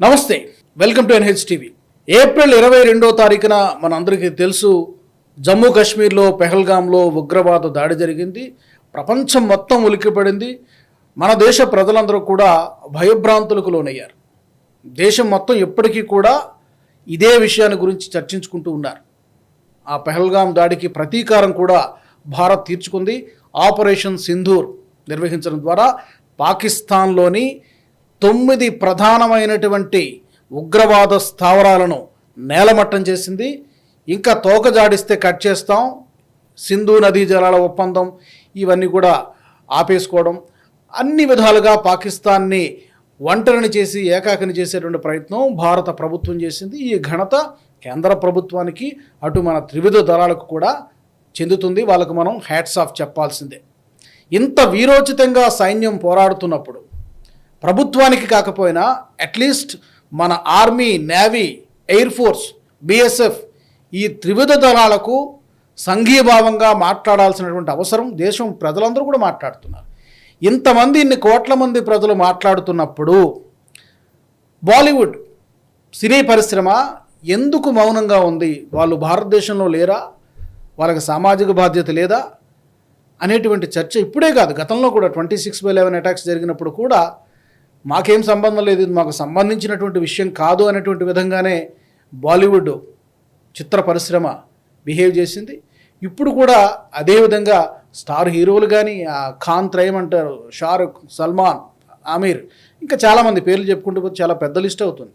నమస్తే welcome to NH TV. April ఇరవై రెండో తారీఖున మనందరికీ తెలుసు జమ్మూ కాశ్మీర్లో పెహల్గాంలో ఉగ్రవాద దాడి జరిగింది ప్రపంచం మొత్తం ఉలిక్కిపడింది మన దేశ ప్రజలందరూ కూడా భయభ్రాంతులకు లోనయ్యారు. దేశం మొత్తం ఎప్పటికీ కూడా ఇదే విషయాన్ని గురించి చర్చించుకుంటూ ఉన్నారు. ఆ పెహల్గాం దాడికి ప్రతీకారం కూడా భారత్ తీర్చుకుంది. ఆపరేషన్ సింధూర్ నిర్వహించడం ద్వారా పాకిస్తాన్లోని తొమ్మిది ప్రధానమైనటువంటి ఉగ్రవాద స్థావరాలను నేలమట్టం చేసింది. ఇంకా తోక జాడిస్తే కట్ చేస్తాం. సింధు నదీ జలాల ఒప్పందం ఇవన్నీ కూడా ఆపేసుకోవడం. అన్ని విధాలుగా పాకిస్తాన్ని ఒంటరిని చేసి ఏకాకిని చేసేటువంటి ప్రయత్నం భారత ప్రభుత్వం చేసింది. ఈ ఘనత కేంద్ర ప్రభుత్వానికి అటు మన త్రివిధ దళాలకు కూడా చెందుతుంది. వాళ్ళకు మనం హ్యాట్స్ ఆఫ్ చెప్పాల్సిందే. ఇంత వీరోచితంగా సైన్యం పోరాడుతున్నప్పుడు ప్రభుత్వానికి కాకపోయినా అట్లీస్ట్ మన army navy air force BSF ఈ త్రివిధ దళాలకు సంఘీభావంగా మాట్లాడాల్సినటువంటి అవసరం దేశం ప్రజలందరూ కూడా మాట్లాడుతున్నారు. ఇంతమంది ఇన్ని కోట్ల మంది ప్రజలు మాట్లాడుతున్నప్పుడు బాలీవుడ్ సినీ పరిశ్రమ ఎందుకు మౌనంగా ఉంది? వాళ్ళు భారతదేశంలో లేరా? వాళ్ళకి సామాజిక బాధ్యత లేదా? అనేటువంటి చర్చ ఇప్పుడే కాదు. గతంలో కూడా twenty six by eleven attacks జరిగినప్పుడు కూడా మాకేం సంబంధం లేదు ఇది మాకు సంబంధించినటువంటి విషయం కాదు అనేటువంటి విధంగానే బాలీవుడ్ చిత్ర పరిశ్రమ బిహేవ్ చేసింది. ఇప్పుడు కూడా అదేవిధంగా స్టార్ హీరోలు కానీ ఖాన్ త్రయం అంటారు షారుఖ్ సల్మాన్ ఆమీర్ ఇంకా చాలామంది పేర్లు చెప్పుకుంటూ పోతే చాలా పెద్ద లిస్ట్ అవుతుంది.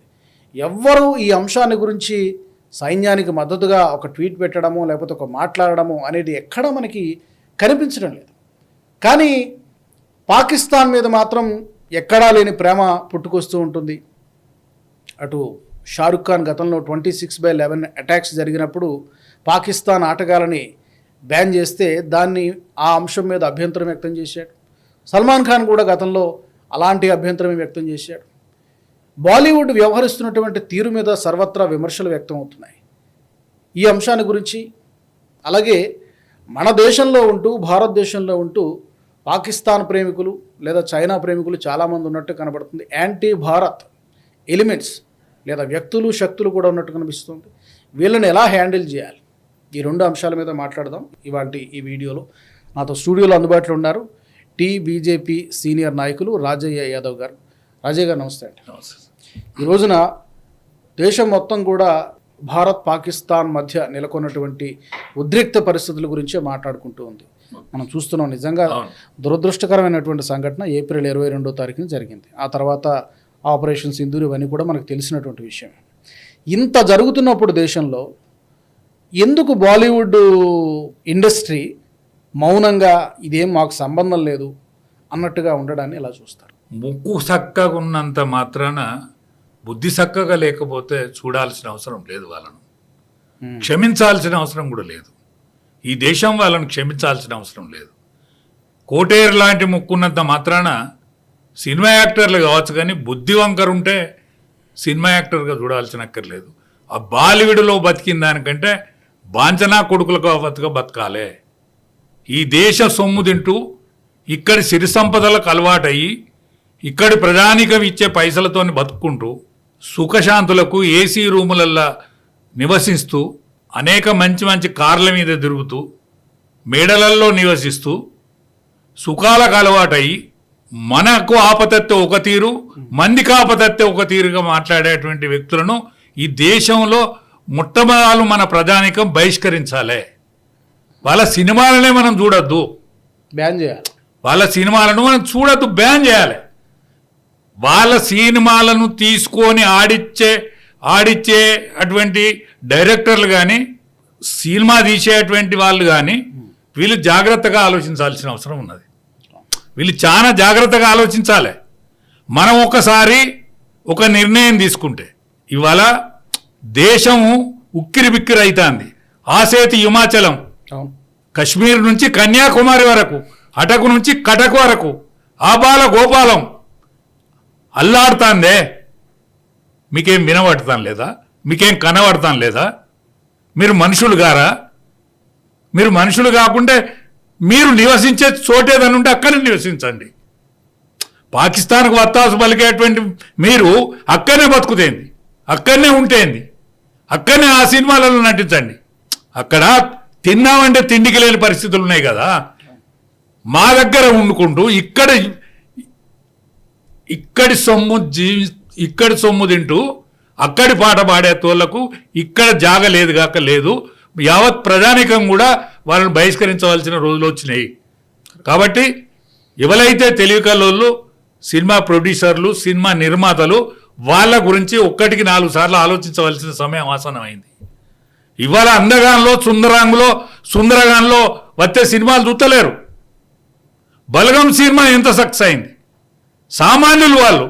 ఎవ్వరూ ఈ అంశాన్ని గురించి సైన్యానికి మద్దతుగా ఒక ట్వీట్ పెట్టడము లేకపోతే ఒక మాట్లాడడము అనేది ఎక్కడా మనకి కనిపించడం లేదు. కానీ పాకిస్తాన్ మీద మాత్రం ఎక్కడా లేని ప్రేమ పుట్టుకొస్తూ ఉంటుంది. అటు షారుఖ్ ఖాన్ గతంలో twenty six by eleven attacks జరిగినప్పుడు పాకిస్తాన్ ఆటగాళ్ళని బ్యాన్ చేస్తే దాన్ని ఆ అంశం మీద అభ్యంతరం వ్యక్తం చేశాడు. సల్మాన్ ఖాన్ కూడా గతంలో అలాంటి అభ్యంతరం వ్యక్తం చేశాడు. బాలీవుడ్ వ్యవహరిస్తున్నటువంటి తీరు మీద సర్వత్రా విమర్శలు వ్యక్తం అవుతున్నాయి. ఈ అంశాన్ని గురించి అలాగే మన దేశంలో ఉంటూ భారతదేశంలో ఉంటూ పాకిస్తాన్ ప్రేమికులు లేదా చైనా ప్రేమికులు చాలామంది ఉన్నట్టు కనబడుతుంది. యాంటీ భారత్ ఎలిమెంట్స్ లేదా వ్యక్తులు శక్తులు కూడా ఉన్నట్టు కనిపిస్తుంది. వీళ్ళని ఎలా హ్యాండిల్ చేయాలి? ఈ రెండు అంశాల మీద మాట్లాడదాం ఇవాళ ఈ వీడియోలో. నాతో స్టూడియోలో అందుబాటులో ఉన్నారు టీ బీజేపీ సీనియర్ నాయకులు రాజయ్య యాదవ్ గారు. రాజయ్య గారు నమస్తే అండి. ఈ రోజున దేశం మొత్తం కూడా భారత్ పాకిస్తాన్ మధ్య నెలకొన్నటువంటి ఉద్రిక్త పరిస్థితుల గురించే మాట్లాడుకుంటూ ఉంది. మనం చూస్తున్నాం నిజంగా దురదృష్టకరమైనటువంటి సంఘటన ఏప్రిల్ ఇరవై రెండో తారీఖున జరిగింది. ఆ తర్వాత ఆపరేషన్ సింధూర్ ఇవన్నీ కూడా మనకు తెలిసినటువంటి విషయం. ఇంత జరుగుతున్నప్పుడు దేశంలో ఎందుకు బాలీవుడ్ ఇండస్ట్రీ మౌనంగా ఇదేం మాకు సంబంధం లేదు అన్నట్టుగా ఉండడాన్ని ఇలా చూస్తారు? ముక్కు చక్కగా ఉన్నంత మాత్రాన బుద్ధి చక్కగా లేకపోతే చూడాల్సిన అవసరం లేదు వాళ్ళను. క్షమించాల్సిన అవసరం కూడా లేదు. ఈ దేశం వాళ్ళను క్షమించాల్సిన అవసరం లేదు. కోటేరు లాంటి ముక్కున్నంత మాత్రాన సినిమా యాక్టర్లు కావచ్చు కానీ బుద్ధివంకరు ఉంటే సినిమా యాక్టర్గా చూడాల్సిన అక్కర్లేదు ఆ బాలీవుడ్లో బతికిన దానికంటే బాంచనా కొడుకులకు బతుక బతకాలే. ఈ దేశ సొమ్ము తింటూ ఇక్కడి సిరి సంపదలకు అలవాటయ్యి ఇక్కడి ప్రజానికం ఇచ్చే పైసలతో బతుక్కుంటూ సుఖశాంతులకు ఏసీ రూములల్లా నివసిస్తూ అనేక మంచి మంచి కార్ల మీద తిరుగుతూ మేడలల్లో నివసిస్తూ సుఖాలకు అలవాటయ్యి మనకు ఆపతత్తే ఒక తీరు మందికి ఆపతత్తే ఒక తీరుగా మాట్లాడేటువంటి వ్యక్తులను ఈ దేశంలో మొట్టమొదలు మన ప్రజానికం బహిష్కరించాలి. వాళ్ళ సినిమాలనే మనం చూడొద్దు. బ్యాన్ చేయాలి. వాళ్ళ సినిమాలను మనం చూడొద్దు బ్యాన్ చేయాలి. వాళ్ళ సినిమాలను తీసుకొని ఆడిచ్చే ఆడిచ్చే అటువంటి డైరెక్టర్లు కానీ సినిమా తీసేటువంటి వాళ్ళు కానీ వీళ్ళు జాగ్రత్తగా ఆలోచించాల్సిన అవసరం ఉన్నది. వీళ్ళు చాలా జాగ్రత్తగా ఆలోచించాలి. మనం ఒకసారి ఒక నిర్ణయం తీసుకుంటే ఇవాళ దేశం ఉక్కిరి బిక్కిరి అవుతుంది ఆసేతి హిమాచలం కశ్మీర్ నుంచి కన్యాకుమారి వరకు అటకు నుంచి కటక్ వరకు ఆబాల గోపాలం అల్లాడుతాందే. మీకేం వినబడతాం లేదా? మీకేం కనబడతాం లేదా? మీరు మనుషులు గారా? మీరు మనుషులు కాకుంటే మీరు నివసించే చోటేదని ఉంటే అక్కడ నివసించండి. పాకిస్తాన్కు వత్తాసు పలికేటువంటి మీరు అక్కడనే బతుకుతేంది అక్కడనే ఉంటేంది అక్కడనే ఆ సినిమాలలో నటించండి. అక్కడ తిన్నామంటే తిండికి లేని పరిస్థితులు ఉన్నాయి కదా. మా దగ్గర వండుకుంటూ ఇక్కడ ఇక్కడి సొమ్ము జీవి ఇక్కడి సొమ్ము తింటూ అక్కడి పాట పాడే తోళ్ళకు ఇక్కడ జాగ లేదు కాక లేదు. యావత్ ప్రజానికం కూడా వాళ్ళని బహిష్కరించవలసిన రోజులు వచ్చినాయి. కాబట్టి ఎవరైతే తెలివికలోళ్ళు సినిమా ప్రొడ్యూసర్లు సినిమా నిర్మాతలు వాళ్ళ గురించి ఒక్కటికి నాలుగు సార్లు ఆలోచించవలసిన సమయం ఆసనమైంది ఇవాళ అందగాన్లో సుందరాంగులో సుందరగాన్లో వచ్చే సినిమాలు చూస్తలేరు. బలగం సినిమా ఎంత సక్సెస్ అయింది? సామాన్యులు వాళ్ళు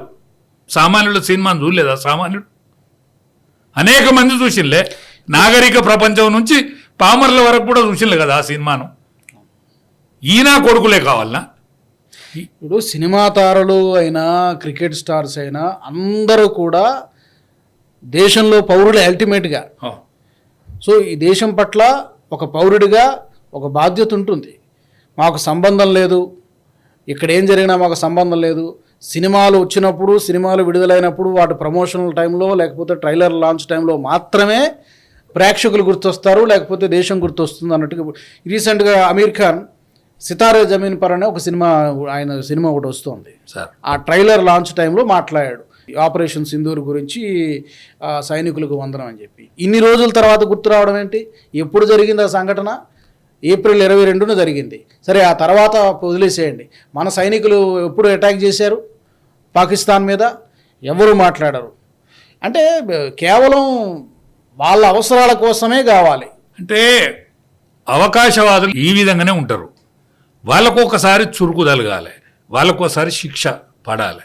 సామాన్యుల సినిమాను చూడలేదా? సామాన్యుడు? అనేక మంది చూసిండే నాగరిక ప్రపంచం నుంచి పామర్ల వరకు కూడా చూసిండే కదా ఆ సినిమాను. ఈయన కొడుకులే కావాలనా? ఇప్పుడు సినిమా తారలు అయినా క్రికెట్ స్టార్స్ అయినా అందరూ కూడా దేశంలో పౌరులు అల్టిమేట్గా. సో ఈ దేశం పట్ల ఒక పౌరుడిగా ఒక బాధ్యత ఉంటుంది. మాకు సంబంధం లేదు. ఇక్కడ ఏం జరిగినా మాకు సంబంధం లేదు. సినిమాలు వచ్చినప్పుడు సినిమాలు విడుదలైనప్పుడు వాటి ప్రమోషనల్ టైంలో లేకపోతే ట్రైలర్ లాంచ్ టైంలో మాత్రమే ప్రేక్షకులు గుర్తొస్తారు లేకపోతే దేశం గుర్తొస్తుంది అన్నట్టుగా. రీసెంట్గా అమీర్ ఖాన్ సితారే జమీన్ పర్ అనే ఒక సినిమా ఆయన సినిమా ఒకటి వస్తుంది. సార్. ఆ ట్రైలర్ లాంచ్ టైంలో మాట్లాడాడు. ఆపరేషన్ సింధూర్ గురించి సైనికులకు వందనం అని చెప్పి. ఇన్ని రోజుల తర్వాత గుర్తు రావడం ఏంటి? ఎప్పుడు జరిగింది ఆ సంఘటన? ఏప్రిల్ ఇరవై రెండున జరిగింది. సరే ఆ తర్వాత వదిలేసేయండి. మన సైనికులు ఎప్పుడు అటాక్ చేశారు? పాకిస్తాన్ మీద ఎవరు మాట్లాడరు. అంటే కేవలం వాళ్ళ అవసరాల కోసమే కావాలి. అంటే అవకాశవాదులు ఈ విధంగానే ఉంటారు. వాళ్ళకు ఒకసారి చురుకు వాళ్ళకు ఒకసారి శిక్ష పడాలి.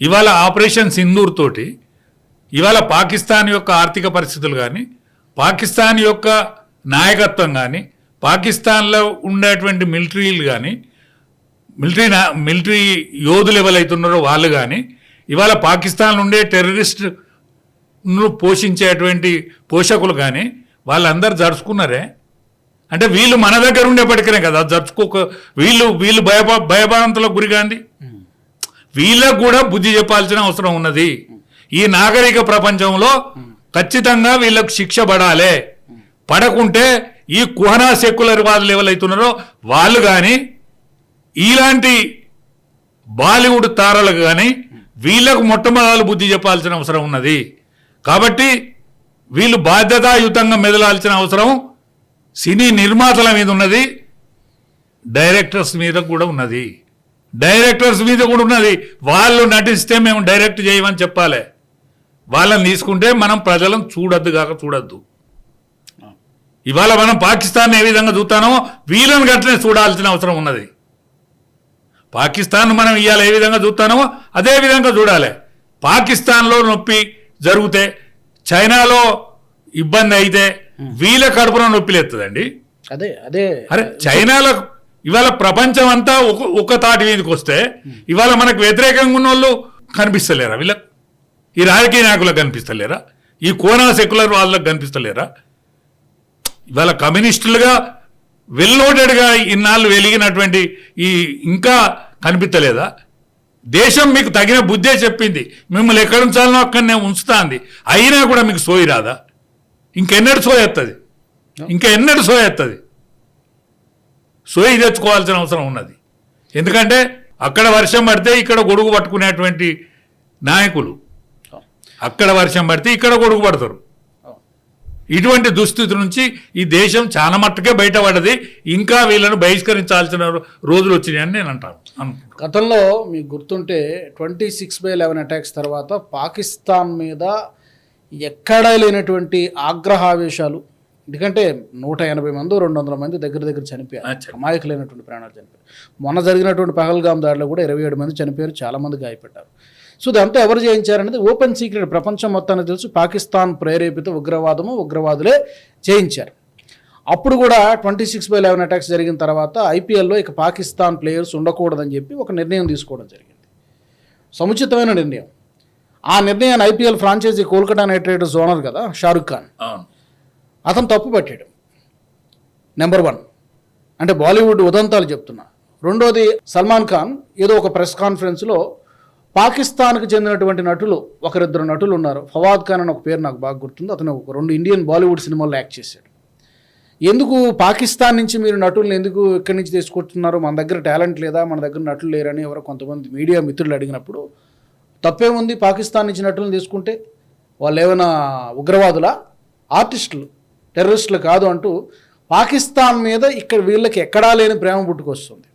ఇవాళ ఆపరేషన్ సింధూర్ తోటి ఇవాళ పాకిస్తాన్ యొక్క ఆర్థిక పరిస్థితులు కానీ పాకిస్తాన్ యొక్క నాయకత్వం కానీ పాకిస్తాన్లో ఉండేటువంటి మిలిటరీలు కానీ మిలిటరీ నా మిలిటరీ యోధులు ఎవరైతున్నారో వాళ్ళు కానీ ఇవాళ పాకిస్తాన్ ఉండే టెర్రరిస్ట్ను పోషించేటువంటి పోషకులు కానీ వాళ్ళందరూ జరుచుకున్నారే? అంటే వీళ్ళు మన దగ్గర ఉండేప్పటికనే కదా జరుచుకోక వీళ్ళు వీళ్ళు భయపా భయభ్రాంతులకు గురిగాంది వీళ్ళకు కూడా బుద్ధి చెప్పాల్సిన అవసరం ఉన్నది. ఈ నాగరిక ప్రపంచంలో ఖచ్చితంగా వీళ్ళకు శిక్ష పడాలి. పడకుంటే ఈ కుహనా సెక్యులర్ వాదులు ఎవరైతున్నారో వాళ్ళు కానీ ఇలాంటి బాలీవుడ్ తారలకు కానీ వీళ్ళకు మొట్టమొదలు బుద్ధి చెప్పాల్సిన అవసరం ఉన్నది. కాబట్టి వీళ్ళు బాధ్యతాయుతంగా మెదలాల్సిన అవసరం సినీ నిర్మాతల మీద ఉన్నది డైరెక్టర్స్ మీద కూడా ఉన్నది. డైరెక్టర్స్ మీద కూడా ఉన్నది. వాళ్ళు నటిస్తే మేము డైరెక్ట్ చేయమని చెప్పాలి. వాళ్ళని తీసుకుంటే మనం ప్రజలను చూడొద్దు కాక చూడొద్దు. ఇవాళ మనం పాకిస్తాన్ ఏ విధంగా చూస్తానో వీళ్ళని గట్లనే చూడాల్సిన అవసరం ఉన్నది. పాకిస్తాన్ మనం ఇవాళ ఏ విధంగా చూస్తానో అదే విధంగా చూడాలి. పాకిస్తాన్లో నొప్పి జరిగితే చైనాలో ఇబ్బంది అయితే వీళ్ళ కడుపున నొప్పి లేస్తుందండి అదే అదే. అరే చైనాలో ఇవాళ ప్రపంచం అంతా ఒక ఒక తాటి మీదకి వస్తే ఇవాళ మనకు వ్యతిరేకంగా ఉన్న వాళ్ళు కనిపిస్తలేరా వీళ్ళకి? ఈ రాజకీయ నాయకులకు కనిపిస్తలేరా? ఈ కోనా సెక్యులర్ వాళ్ళకి కనిపిస్తలేరా? ఇవాళ కమ్యూనిస్టులుగా వెల్లోడెడ్గా ఇన్నాళ్ళు వెలిగినటువంటి ఈ ఇంకా కనిపించలేదా దేశం మీకు తగిన బుద్ధే చెప్పింది. మిమ్మల్ని ఎక్కడ ఉంచాలనో అక్కడనే ఉంచుతాంది. అయినా కూడా మీకు సోయి రాదా? ఇంకెన్నడు సోయి వస్తుంది ఇంకా ఎన్నడు సోయి వస్తుంది సోయి తెచ్చుకోవాల్సిన అవసరం ఉన్నది. ఎందుకంటే అక్కడ వర్షం పడితే ఇక్కడ గొడుగు పట్టుకునేటువంటి నాయకులు. అక్కడ వర్షం పడితే ఇక్కడ గొడుగు పడతారు. ఇటువంటి దుస్థితి నుంచి ఈ దేశం చాలా మట్టుకే బయటపడ్డది ఇంకా వీళ్ళను బహిష్కరించాల్సిన రోజులు వచ్చినాయని నేను అంటాను. గతంలో మీకు గుర్తుంటే twenty six by eleven attacks తర్వాత పాకిస్తాన్ మీద ఎక్కడా లేనటువంటి ఆగ్రహావేశాలు. ఎందుకంటే నూట ఎనభై మంది రెండు వందల మంది దగ్గర దగ్గర చనిపోయారు. అమాయకులైనటువంటి ప్రాణాలు చనిపోయారు. మొన్న జరిగినటువంటి పహల్గామ్ దాడిలో కూడా ఇరవై ఏడు మంది చనిపోయారు. చాలా మంది గాయపడ్డారు. సో ఇదంతా ఎవరు చేయించారనేది ఓపెన్ సీక్రెట్ ప్రపంచం మొత్తానికి తెలుసు. పాకిస్తాన్ ప్రేరేపిత ఉగ్రవాదము ఉగ్రవాదులే చేయించారు అప్పుడు కూడా twenty six by eleven attacks జరిగిన తర్వాత ఐపీఎల్లో ఇక పాకిస్తాన్ ప్లేయర్స్ ఉండకూడదని చెప్పి ఒక నిర్ణయం తీసుకోవడం జరిగింది. సముచితమైన నిర్ణయం. ఆ నిర్ణయాన్ని IPL franchisee Kolkata Knight Riders owner కదా షారుఖ్ ఖాన్. అతను తప్పు పట్టాడు. Number one. అంటే బాలీవుడ్ ఉదంతాలు చెప్తున్నా. రెండోది సల్మాన్ ఖాన్ ఏదో ఒక ప్రెస్ కాన్ఫరెన్స్లో పాకిస్తాన్కు చెందినటువంటి నటులు ఒకరిద్దరు నటులు ఉన్నారు. ఫవాద్ ఖాన్ అని ఒక పేరు నాకు బాగా గుర్తుంది. అతను ఒక రెండు ఇండియన్ బాలీవుడ్ సినిమాల్లో యాక్ట్ చేశాడు. ఎందుకు పాకిస్తాన్ నుంచి మీరు నటులను ఎందుకు ఇక్కడి నుంచి తీసుకొస్తున్నారు? మన దగ్గర టాలెంట్ లేదా? మన దగ్గర నటులు లేరని ఎవరో కొంతమంది మీడియా మిత్రులు అడిగినప్పుడు తప్పేముంది పాకిస్తాన్ నుంచి నటులను తీసుకుంటే? వాళ్ళు ఏమైనా ఉగ్రవాదులా? ఆర్టిస్టులు? టెర్రరిస్టులు కాదు అంటూ పాకిస్తాన్ మీద ఇక్కడ వీళ్ళకి ఎక్కడా లేని ప్రేమ పుట్టుకొస్తుంది.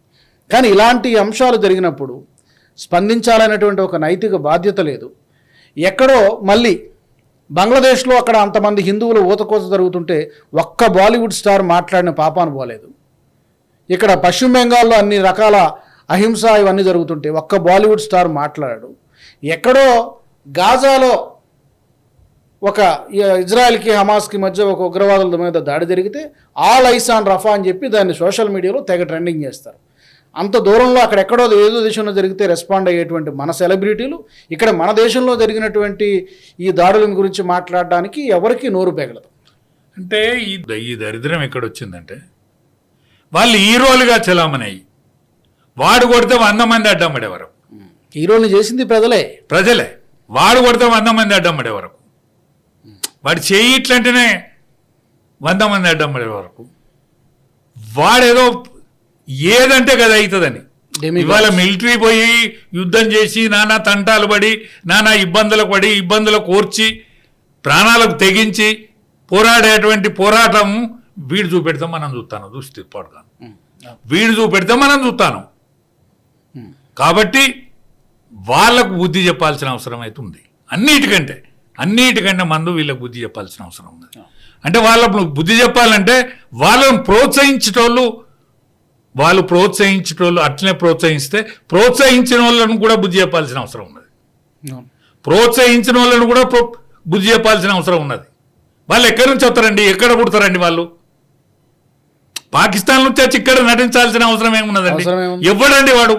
కానీ ఇలాంటి అంశాలు జరిగినప్పుడు స్పందించాలనేటువంటి ఒక నైతిక బాధ్యత లేదు. ఎక్కడో మళ్ళీ బంగ్లాదేశ్లో అక్కడ అంతమంది హిందువులు ఊతకోత జరుగుతుంటే ఒక్క బాలీవుడ్ స్టార్ మాట్లాడిన పాపాను పోలేదు. ఇక్కడ పశ్చిమ బెంగాల్లో అన్ని రకాల అహింస ఇవన్నీ జరుగుతుంటే ఒక్క బాలీవుడ్ స్టార్ మాట్లాడాడు. ఎక్కడో గాజాలో ఒక ఇజ్రాయెల్కి హమాస్కి మధ్య ఒక ఉగ్రవాదుల మీద దాడి జరిగితే ఆల్ ఐసాన్ రఫా అని చెప్పి దాన్ని సోషల్ మీడియాలో తెగ ట్రెండింగ్ చేస్తారు. అంత దూరంలో అక్కడెక్కడో ఏదో దేశంలో జరిగితే రెస్పాండ్ అయ్యేటువంటి మన సెలబ్రిటీలు ఇక్కడ మన దేశంలో జరిగినటువంటి ఈ దాడుల గురించి మాట్లాడడానికి ఎవరికి నోరు పెగలదు. అంటే ఈ ఈ దరిద్రం ఎక్కడొచ్చిందంటే వాళ్ళు హీరోలుగా చలామణి వాడు కొడితే వంద మంది అడ్డం పడే వరకు హీరోల్ని చేసింది ప్రజలే. ప్రజలే. వాడు కొడితే వంద మంది అడ్డం పడే వరకు వాడు చేయి ఇట్లంటేనే వంద మంది అడ్డం పడే వరకు వాడేదో ఏదంటే కదా అవుతుందని. ఇవాళ మిలిటరీ పోయి యుద్ధం చేసి నానా తంటాలు పడి నానా ఇబ్బందులకు పడి ఇబ్బందులకు కోర్చి ప్రాణాలకు తెగించి పోరాడేటువంటి పోరాటం వీడు చూపెడితే మనం చూస్తాను. చూస్తే పడతాను వీడు చూపెడితే మనం చూస్తాను. కాబట్టి వాళ్ళకు బుద్ధి చెప్పాల్సిన అవసరం అయితే ఉంది. అన్నిటికంటే అన్నిటికంటే మందు వీళ్ళకి బుద్ధి చెప్పాల్సిన అవసరం ఉంది. అంటే వాళ్ళకు బుద్ధి చెప్పాలంటే వాళ్ళని ప్రోత్సహించేటోళ్ళు వాళ్ళు ప్రోత్సహించేటోళ్ళు అట్లనే ప్రోత్సహిస్తే ప్రోత్సహించిన వాళ్ళను కూడా బుద్ధి చెప్పాల్సిన అవసరం ఉన్నది. ప్రోత్సహించిన వాళ్ళను కూడా బుద్ధి చెప్పాల్సిన అవసరం ఉన్నది. వాళ్ళు ఎక్కడి నుంచి వస్తారండి? ఎక్కడ పుడతారండి వాళ్ళు? పాకిస్తాన్ నుంచి వచ్చి ఇక్కడ నటించాల్సిన అవసరం ఏమున్నదండి? ఎవడండి వాడు?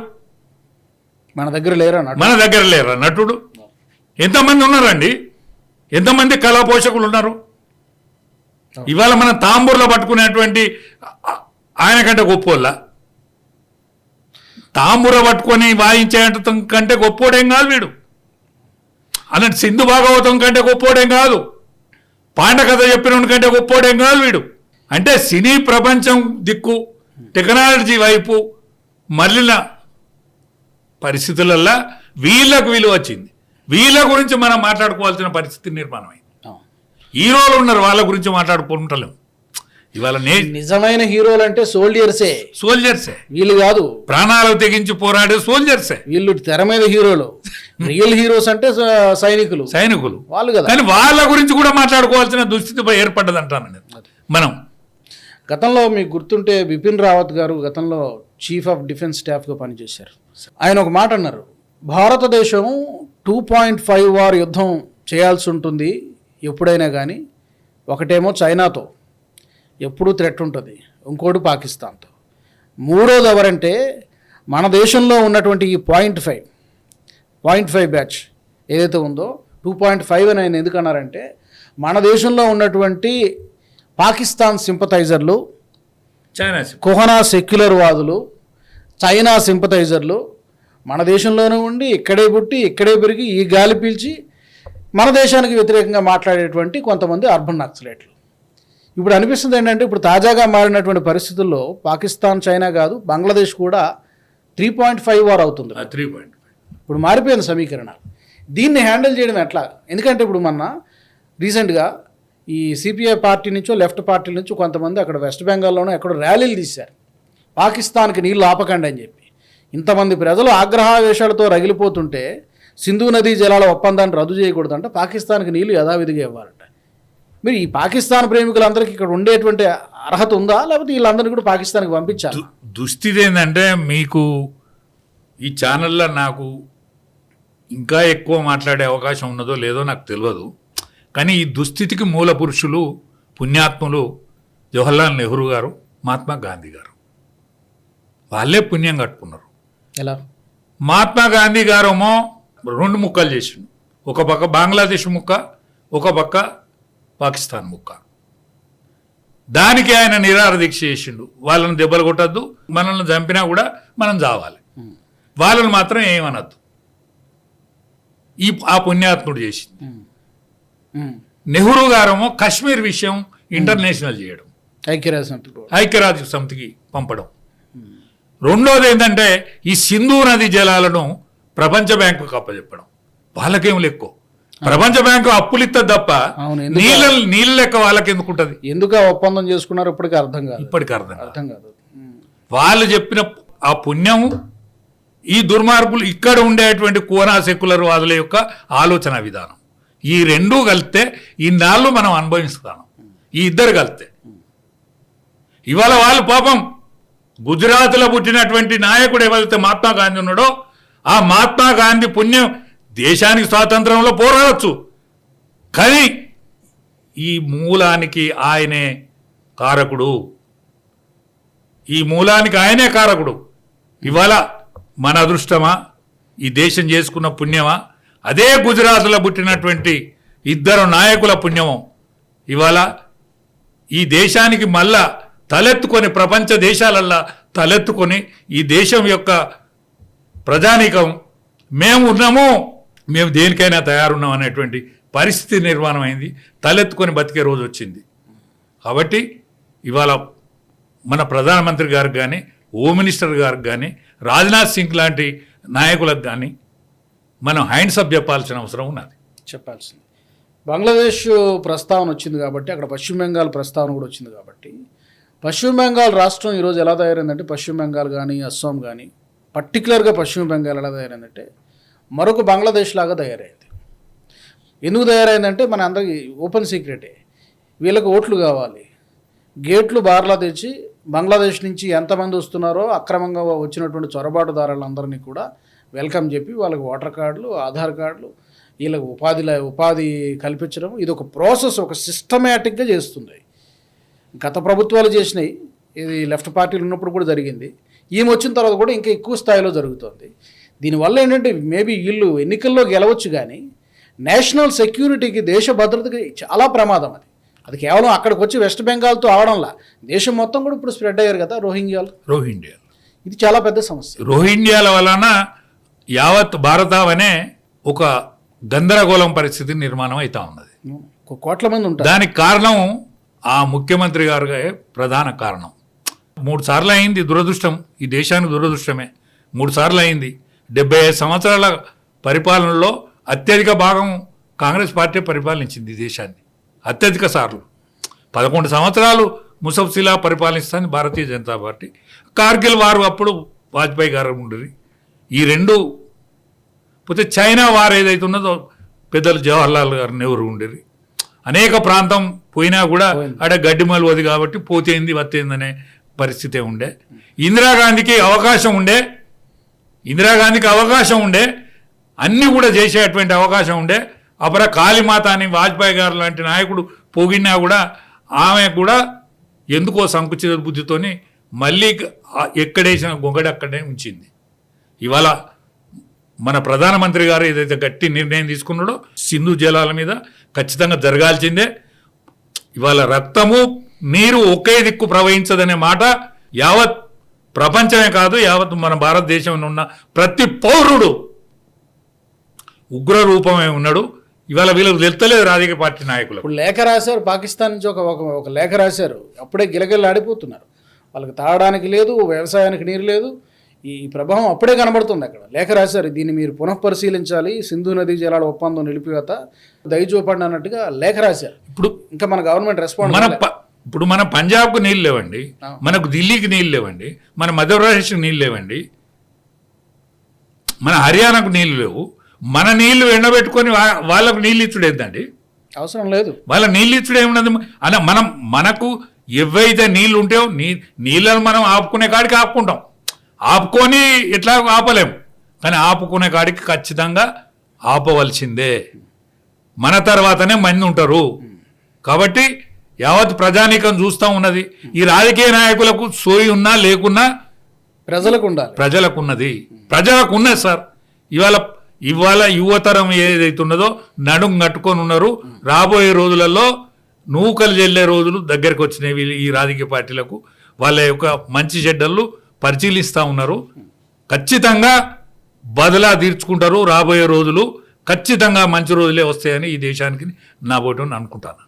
మన దగ్గర లేరా మన దగ్గర లేరా నటుడు? ఎంతమంది ఉన్నారండి? ఎంతమంది కళా పోషకులు ఉన్నారు ఇవాళ మన తాంబూర్లో పట్టుకునేటువంటి ఆయన కంటే గొప్పోళ్ళ? తాంబూర పట్టుకొని వాయించేయటం కంటే గొప్పోడేం కాదు వీడు. అన్నట్టు సింధు భాగవతం కంటే గొప్పోడేం కాదు. పాండకథ చెప్పిన కంటే గొప్పోడేం కాదు వీడు. అంటే సినీ ప్రపంచం దిక్కు టెక్నాలజీ వైపు మళ్ళిన పరిస్థితులల్లో వీళ్ళకు విలువ వచ్చింది. వీళ్ళ గురించి మనం మాట్లాడుకోవాల్సిన పరిస్థితి నిర్మాణమైంది. హీరోలు ఉన్నారు వాళ్ళ గురించి మాట్లాడుకుంటలేము. ఇవాళ నిజమైన హీరోలు అంటే సోల్డియర్సే సోల్జర్సే. వీళ్ళు కాదు. ప్రాణాలు తెగించి పోరాడే సోల్జర్సే. వీళ్ళు తెర మీద హీరోలు. రియల్ హీరోస్ అంటే సైనికులు. సైనికులు. వాళ్ళు కదా. కానీ వాళ్ళ గురించి కూడా మాట్లాడుకోవాల్సిన దుస్థితి ఏర్పడ్డది అంటాను మనం. గతంలో మీకు గుర్తుంటే బిపిన్ రావత్ గారు గతంలో చీఫ్ ఆఫ్ డిఫెన్స్ స్టాఫ్గా పనిచేశారు. ఆయన ఒక మాట అన్నారు. భారతదేశం టూ పాయింట్ ఫైవ్ వార్ యుద్ధం చేయాల్సి ఉంటుంది. ఎప్పుడైనా కానీ ఒకటేమో చైనాతో. ఎప్పుడూ థ్రెట్ ఉంటుంది. ఇంకోటి పాకిస్తాన్తో. మూడోది ఎవరంటే మన దేశంలో ఉన్నటువంటి ఈ point five point five batch ఏదైతే ఉందో టూ పాయింట్ ఫైవ్ అని ఆయన ఎందుకు అన్నారంటే మన దేశంలో ఉన్నటువంటి పాకిస్తాన్ సింపథైజర్లు చైనా కుహనా సెక్యులర్ వాదులు చైనా సింపథైజర్లు మన దేశంలోనే ఉండి ఇక్కడే పుట్టి ఇక్కడే పెరిగి ఈ గాలి పీల్చి మన దేశానికి వ్యతిరేకంగా మాట్లాడేటువంటి కొంతమంది అర్బన్ నక్సలైట్లు. ఇప్పుడు అనిపిస్తుంది ఏంటంటే ఇప్పుడు తాజాగా మారినటువంటి పరిస్థితుల్లో పాకిస్తాన్ చైనా కాదు బంగ్లాదేశ్ కూడా త్రీ పాయింట్ ఫైవ్ వార్ అవుతుంది. త్రీ పాయింట్ ఇప్పుడు మారిపోయిన సమీకరణాలు. దీన్ని హ్యాండిల్ చేయడం ఎట్లా? ఎందుకంటే ఇప్పుడు మొన్న రీసెంట్గా ఈ సిపిఐ పార్టీ నుంచో లెఫ్ట్ పార్టీ నుంచో కొంతమంది అక్కడ వెస్ట్ బెంగాల్లోనూ ఎక్కడో ర్యాలీలు తీశారు. పాకిస్తాన్కి నీళ్ళు ఆపకండి అని చెప్పి. ఇంతమంది ప్రజలు ఆగ్రహావేశాలతో రగిలిపోతుంటే సింధు నదీ జలాల ఒప్పందాన్ని రద్దు చేయకూడదంట. పాకిస్తాన్కి నీళ్ళు యథావిధిగా ఇవ్వాలంట. మీరు ఈ పాకిస్తాన్ ప్రేమికులందరికీ ఇక్కడ ఉండేటువంటి అర్హత ఉందా? లేకపోతే వీళ్ళందరినీ కూడా పాకిస్తాన్కి పంపించాలి? దు- దుస్థితి ఏంటంటే మీకు ఈ ఛానల్లో నాకు ఇంకా ఎక్కువ మాట్లాడే అవకాశం ఉన్నదో లేదో నాకు తెలియదు కానీ ఈ దుస్థితికి మూల పురుషులు పుణ్యాత్ములు జవహర్లాల్ నెహ్రూ గారు మహాత్మా గాంధీ గారు. వాళ్ళే పుణ్యం కట్టుకున్నారు. ఎలా? మహాత్మా గాంధీ గారేమో రెండు ముక్కలు చేసిండు. ఒక పక్క బంగ్లాదేశ్ ముక్క ఒక పక్క పాకిస్తాన్ ముక్క. దానికి ఆయన నిరాహార దీక్ష చేసిండు. వాళ్ళని దెబ్బలు కొట్టద్దు మనల్ని చంపినా కూడా మనం చావాలి. వాళ్ళని మాత్రం ఏమనద్దు. ఈ ఆ పుణ్యాత్ముడు చేసింది. నెహ్రూ గారేమో కాశ్మీర్ విషయం ఇంటర్నేషనల్ చేయడం. ఐక్యరాజ్య సమితి. ఐక్యరాజ్య సమితికి పంపడం. రెండోది ఏంటంటే ఈ సింధు నది జలాలను ప్రపంచ బ్యాంకుకు అప్పచెప్పడం వాళ్ళకేం లెక్కో. ప్రపంచ బ్యాంకు అప్పులు ఇస్తుంది తప్ప? నీళ్ళ నీళ్ళ లెక్క వాళ్ళకి ఎందుకు ఉంటుంది ఎందుకు ఆ ఒప్పందం చేసుకున్నారు ఇప్పటికీ అర్థం కాదు. ఇప్పటికి అర్థం కాదు. అర్థం కాదు. వాళ్ళు చెప్పిన ఆ పుణ్యము ఈ దుర్మార్గులు ఇక్కడ ఉండేటువంటి కోనా సెక్యులర్ వాదుల యొక్క ఆలోచన విధానం. ఈ రెండూ కలిస్తే ఈ నాళ్ళు మనం అనుభవిస్తాం ఈ ఇద్దరు కలిస్తే. ఇవాళ వాళ్ళు పాపం గుజరాత్లో పుట్టినటువంటి నాయకుడు ఎవరైతే మహాత్మా గాంధీ ఉన్నాడో ఆ మహాత్మా గాంధీ పుణ్యం దేశానికి స్వాతంత్రంలో పోరాడచ్చు. కానీ ఈ మూలానికి ఆయనే కారకుడు. ఈ మూలానికి ఆయనే కారకుడు. ఇవాళ మన అదృష్టమా? ఈ దేశం చేసుకున్న పుణ్యమా? అదే గుజరాత్లో పుట్టినటువంటి ఇద్దరు నాయకుల పుణ్యమం. ఇవాళ ఈ దేశానికి మళ్ళా తలెత్తుకొని ప్రపంచ దేశాలల్లా తలెత్తుకొని ఈ దేశం యొక్క ప్రజానీకం మేము ఉన్నాము. మేము దేనికైనా తయారున్నాం అనేటువంటి పరిస్థితి నిర్మాణం అయింది తలెత్తుకొని బతికే రోజు వచ్చింది. కాబట్టి ఇవాళ మన ప్రధానమంత్రి గారికి కానీ హోమ్ మినిస్టర్ గారికి కానీ రాజ్నాథ్ సింగ్ లాంటి నాయకులకు కానీ మనం హ్యాండ్స్ అప్ చెప్పాల్సిన అవసరం ఉన్నది. చెప్పాల్సింది. బంగ్లాదేశ్ ప్రస్తావన వచ్చింది కాబట్టి అక్కడ పశ్చిమ బెంగాల్ ప్రస్తావన కూడా వచ్చింది కాబట్టి పశ్చిమ బెంగాల్ రాష్ట్రం ఈరోజు ఎలా తయారైందంటే పశ్చిమ బెంగాల్ కానీ అస్సాం కానీ పర్టికులర్గా పశ్చిమ బెంగాల్ ఎలా తయారైందంటే మరొక బంగ్లాదేశ్ లాగా తయారైంది. ఎందుకు తయారైందంటే మన అందరికి ఓపెన్ సీక్రెటే. వీళ్ళకి ఓట్లు కావాలి. గేట్లు బార్లా తెచ్చి బంగ్లాదేశ్ నుంచి ఎంతమంది వస్తున్నారో అక్రమంగా వచ్చినటువంటి చొరబాటుదారులందరినీ కూడా వెల్కమ్ చెప్పి వాళ్ళకి ఓటర్ కార్డులు ఆధార్ కార్డులు వీళ్ళకి ఉపాధి ఉపాధి కల్పించడం ఇది ఒక ప్రాసెస్ ఒక సిస్టమేటిక్గా చేస్తుంది. గత ప్రభుత్వాలు చేసినాయి. ఇది లెఫ్ట్ పార్టీలు ఉన్నప్పుడు కూడా జరిగింది. ఈమె వచ్చిన తర్వాత కూడా ఇంకా ఎక్కువ స్థాయిలో జరుగుతుంది. దీనివల్ల ఏంటంటే మేబీ వీళ్ళు ఎన్నికల్లో గెలవచ్చు కానీ నేషనల్ సెక్యూరిటీకి దేశ భద్రతకి చాలా ప్రమాదం అది. అది కేవలం అక్కడికి వచ్చి వెస్ట్ బెంగాల్తో అవడంలా దేశం మొత్తం కూడా ఇప్పుడు స్ప్రెడ్ అయ్యారు కదా రోహింగ్యాలు. రోహింగ్యా ఇది చాలా పెద్ద సమస్య. రోహింగ్యాల వలన యావత్ భారతావనే ఒక గందరగోళం పరిస్థితి నిర్మాణం అవుతా ఉన్నది. ఒక కోట్ల మంది ఉంటారు. దానికి కారణం ఆ ముఖ్యమంత్రి గారు ప్రధాన కారణం. మూడు సార్లు అయింది దురదృష్టం. ఈ దేశానికి దురదృష్టమే. మూడు సార్లు అయింది. డెబ్బై ఐదు సంవత్సరాల పరిపాలనలో అత్యధిక భాగం కాంగ్రెస్ పార్టీ పరిపాలించింది దేశాన్ని. అత్యధిక సార్లు. పదకొండు సంవత్సరాలు ముసఫ్సిలా పరిపాలిస్తుంది భారతీయ జనతా పార్టీ. కార్గిల్ వారు అప్పుడు వాజ్పేయి గారు ఉండేది. ఈ రెండు పోతే చైనా వారు ఏదైతే ఉన్నదో పెద్దలు జవహర్లాల్ గారు నెహ్రూ ఉండేది. అనేక ప్రాంతం పోయినా కూడా ఆడ గడ్డి మలువది కాబట్టి పోతేంది వత్తేంది అనే పరిస్థితే ఉండే. ఇందిరాగాంధీకి అవకాశం ఉండే ఇందిరాగాంధీకి అవకాశం ఉండే అన్నీ కూడా చేసేటువంటి అవకాశం ఉండే అపర కాళీమాత అని వాజ్పేయి గారు లాంటి నాయకుడు పొగిడినా కూడా ఆమె కూడా ఎందుకో సంకుచిత బుద్ధితోని మళ్ళీ ఎక్కడేసిన గొంగడి అక్కడే ఉంచింది. ఇవాళ మన ప్రధానమంత్రి గారు ఏదైతే గట్టి నిర్ణయం తీసుకున్నాడో సింధు జలాల మీద ఖచ్చితంగా జరగాల్సిందే. ఇవాళ రక్తము నీరు ఒకే దిక్కు ప్రవహించదనే మాట యావత్ ప్రపంచమే కాదు యావత్ మన భారతదేశంలో ఉన్న ప్రతి పౌరుడు ఉగ్ర రూపమే ఉన్నాడు. ఇవాళ వీళ్ళకి తెలుస్తలేదు రాజకీయ పార్టీ నాయకులకు ఇప్పుడు లేఖ రాశారు పాకిస్తాన్ నుంచి ఒక ఒక లేఖ రాశారు. అప్పుడే గిలగిల్లాడిపోతున్నారు వాళ్ళకి తాగడానికి లేదు వ్యవసాయానికి నీరు లేదు. ఈ ప్రభావం అప్పుడే కనబడుతుంది అక్కడ. లేఖ రాశారు దీన్ని మీరు పునఃపరిశీలించాలి సింధు నదీ జలాల ఒప్పందం నిలిపివేత దయచూపండి అన్నట్టుగా లేఖ రాశారు. ఇప్పుడు ఇంకా మన గవర్నమెంట్ రెస్పాండ్ ఇప్పుడు మన పంజాబ్కు నీళ్ళు లేవండి మనకు ఢిల్లీకి నీళ్ళు లేవండి మన మధ్యప్రదేశ్కి నీళ్ళు లేవండి మన హర్యానాకు నీళ్ళు లేవు మన నీళ్ళు ఎండబెట్టుకొని వాళ్ళకు నీళ్ళు ఇచ్చుడు ఏంటండి అవసరం లేదు. వాళ్ళ నీళ్ళు ఇచ్చుడు ఏమున్నది అన్న మనం మనకు ఎవైతే నీళ్ళు ఉంటాయో నీ నీళ్ళను మనం ఆపుకునే కాడికి ఆపుకుంటాం. ఆపుకొని ఎట్లా ఆపలేం? కానీ ఆపుకునే కాడికి ఖచ్చితంగా ఆపవలసిందే. మన తర్వాతనే మంది ఉంటారు. కాబట్టి యావత్ ప్రజానీకం చూస్తూ ఉన్నది. ఈ రాజకీయ నాయకులకు సోయి ఉన్నా లేకున్నా ప్రజలకు ఉండాలి ప్రజలకు ఉన్నది ప్రజలకు ఉన్నది సార్ ఇవాళ ఇవాళ యువతరం ఏదైతే ఉన్నదో నడుం కట్టుకొని ఉన్నారు. రాబోయే రోజులలో నూకలు చెల్లే రోజులు దగ్గరికి వచ్చినాయి వీళ్ళు ఈ రాజకీయ పార్టీలకు. వాళ్ళ యొక్క మంచి చెడ్డలు పరిశీలిస్తూ ఉన్నారు. ఖచ్చితంగా బదలా తీర్చుకుంటారు రాబోయే రోజులు. ఖచ్చితంగా మంచి రోజులే వస్తాయని ఈ దేశానికి నా అని అనుకుంటాను.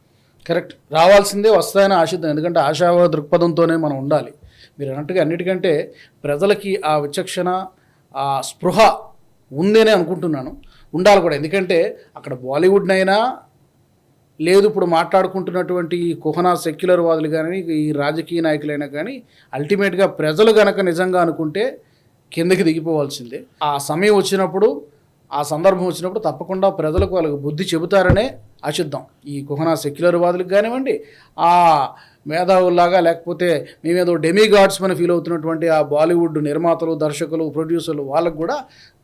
కరెక్ట్. రావాల్సిందే వస్తాయని ఆశిద్దాం ఎందుకంటే ఆశావాద దృక్పథంతోనే మనం ఉండాలి. మీరు అన్నట్టుగా అన్నిటికంటే ప్రజలకి ఆ విచక్షణ ఆ స్పృహ ఉందేనే అనుకుంటున్నాను. ఉండాలి కూడా. ఎందుకంటే అక్కడ బాలీవుడ్నైనా లేదు ఇప్పుడు మాట్లాడుకుంటున్నటువంటి ఈ కుహనా సెక్యులర్ వాదులు కానీ ఈ రాజకీయ నాయకులైనా కానీ అల్టిమేట్గా ప్రజలు గనక నిజంగా అనుకుంటే కిందకి దిగిపోవాల్సిందే. ఆ సమయం వచ్చినప్పుడు ఆ సందర్భం వచ్చినప్పుడు తప్పకుండా ప్రజలకు వాళ్ళకి బుద్ధి చెబుతారనే ఆశిద్దాం. ఈ కుహనా సెక్యులర్ వాదులకు కానివ్వండి ఆ మేధావుల్లాగా లేకపోతే మేమేదో డెమీ గాడ్స్ అని ఫీల్ అవుతున్నటువంటి ఆ బాలీవుడ్ నిర్మాతలు దర్శకులు ప్రొడ్యూసర్లు వాళ్ళకు కూడా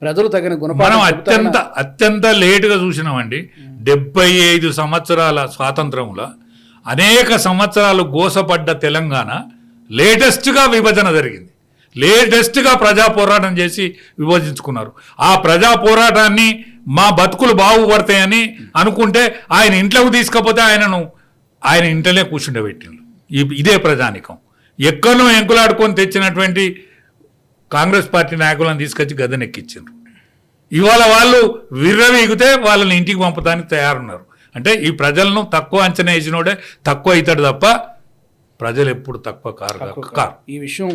ప్రజలు తగిన గుణపాఠం అత్యంత అత్యంత లేటుగా చూసినామండి. డెబ్బై ఐదు సంవత్సరాల స్వాతంత్రంలో అనేక సంవత్సరాలు గోసపడ్డ తెలంగాణ లేటెస్ట్గా విభజన జరిగింది. లేటెస్ట్గా ప్రజా పోరాటం చేసి విభజించుకున్నారు. ఆ ప్రజా పోరాటాన్ని మా బతుకులు బాగుపడతాయని అనుకుంటే ఆయన ఇంట్లోకి తీసుకపోతే ఆయనను ఆయన ఇంట్లోనే కూర్చుండబెట్టిండు ఇదే ప్రజానికం. ఎక్కడో ఎంకులాడుకొని తెచ్చినటువంటి కాంగ్రెస్ పార్టీ నాయకులను తీసుకొచ్చి గదనెక్కించారు ఇవాళ వాళ్ళు విర్రవీగితే వాళ్ళని ఇంటికి పంపడానికి తయారున్నారు. అంటే ఈ ప్రజలను తక్కువ అంచనా వేసినోడే తక్కువ అవుతాడు తప్ప ప్రజలు ఎప్పుడు తక్కువ కారు. కారు. ఈ విషయం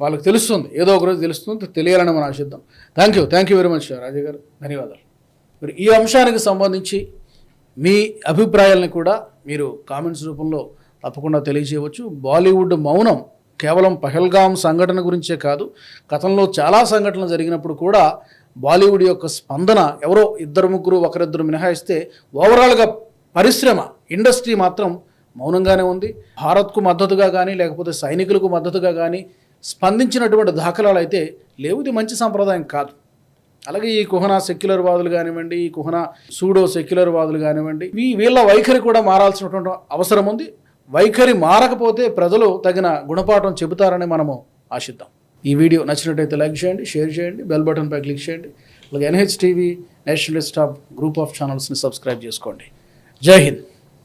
వాళ్ళకి తెలుస్తుంది. ఏదో ఒక రోజు తెలుస్తుంది తెలియాలని మనం ఆశిద్దాం. Thank you thank you very much Raju గారు. ధన్యవాదాలు. మరి ఈ అంశానికి సంబంధించి మీ అభిప్రాయాలను కూడా మీరు కామెంట్స్ రూపంలో తప్పకుండా తెలియజేయవచ్చు. బాలీవుడ్ మౌనం కేవలం పహల్గాం సంఘటన గురించే కాదు గతంలో చాలా సంఘటనలు జరిగినప్పుడు కూడా బాలీవుడ్ యొక్క స్పందన ఎవరో ఇద్దరు ముగ్గురు ఒకరిద్దరు మినహాయిస్తే ఓవరాల్గా పరిశ్రమ ఇండస్ట్రీ మాత్రం మౌనంగానే ఉంది. భారత్కు మద్దతుగా కానీ లేకపోతే సైనికులకు మద్దతుగా కానీ స్పందించినటువంటి దాఖలాలు అయితే లేవు. ఇది మంచి సంప్రదాయం కాదు. అలాగే ఈ కుహనా సెక్యులర్ వాదులు కానివ్వండి ఈ కుహనా సూడో సెక్యులర్ వాదులు కానివ్వండి ఈ వీళ్ళ వైఖరి కూడా మారాల్సినటువంటి అవసరం ఉంది. వైఖరి మారకపోతే ప్రజలు తగిన గుణపాఠం చెబుతారని మనము ఆశిద్దాం. ఈ వీడియో నచ్చినట్టయితే లైక్ చేయండి షేర్ చేయండి బెల్ బటన్పై క్లిక్ చేయండి. అలాగే NH TV nationalist of group of ఛానల్స్ని subscribe చేసుకోండి. జై హింద్.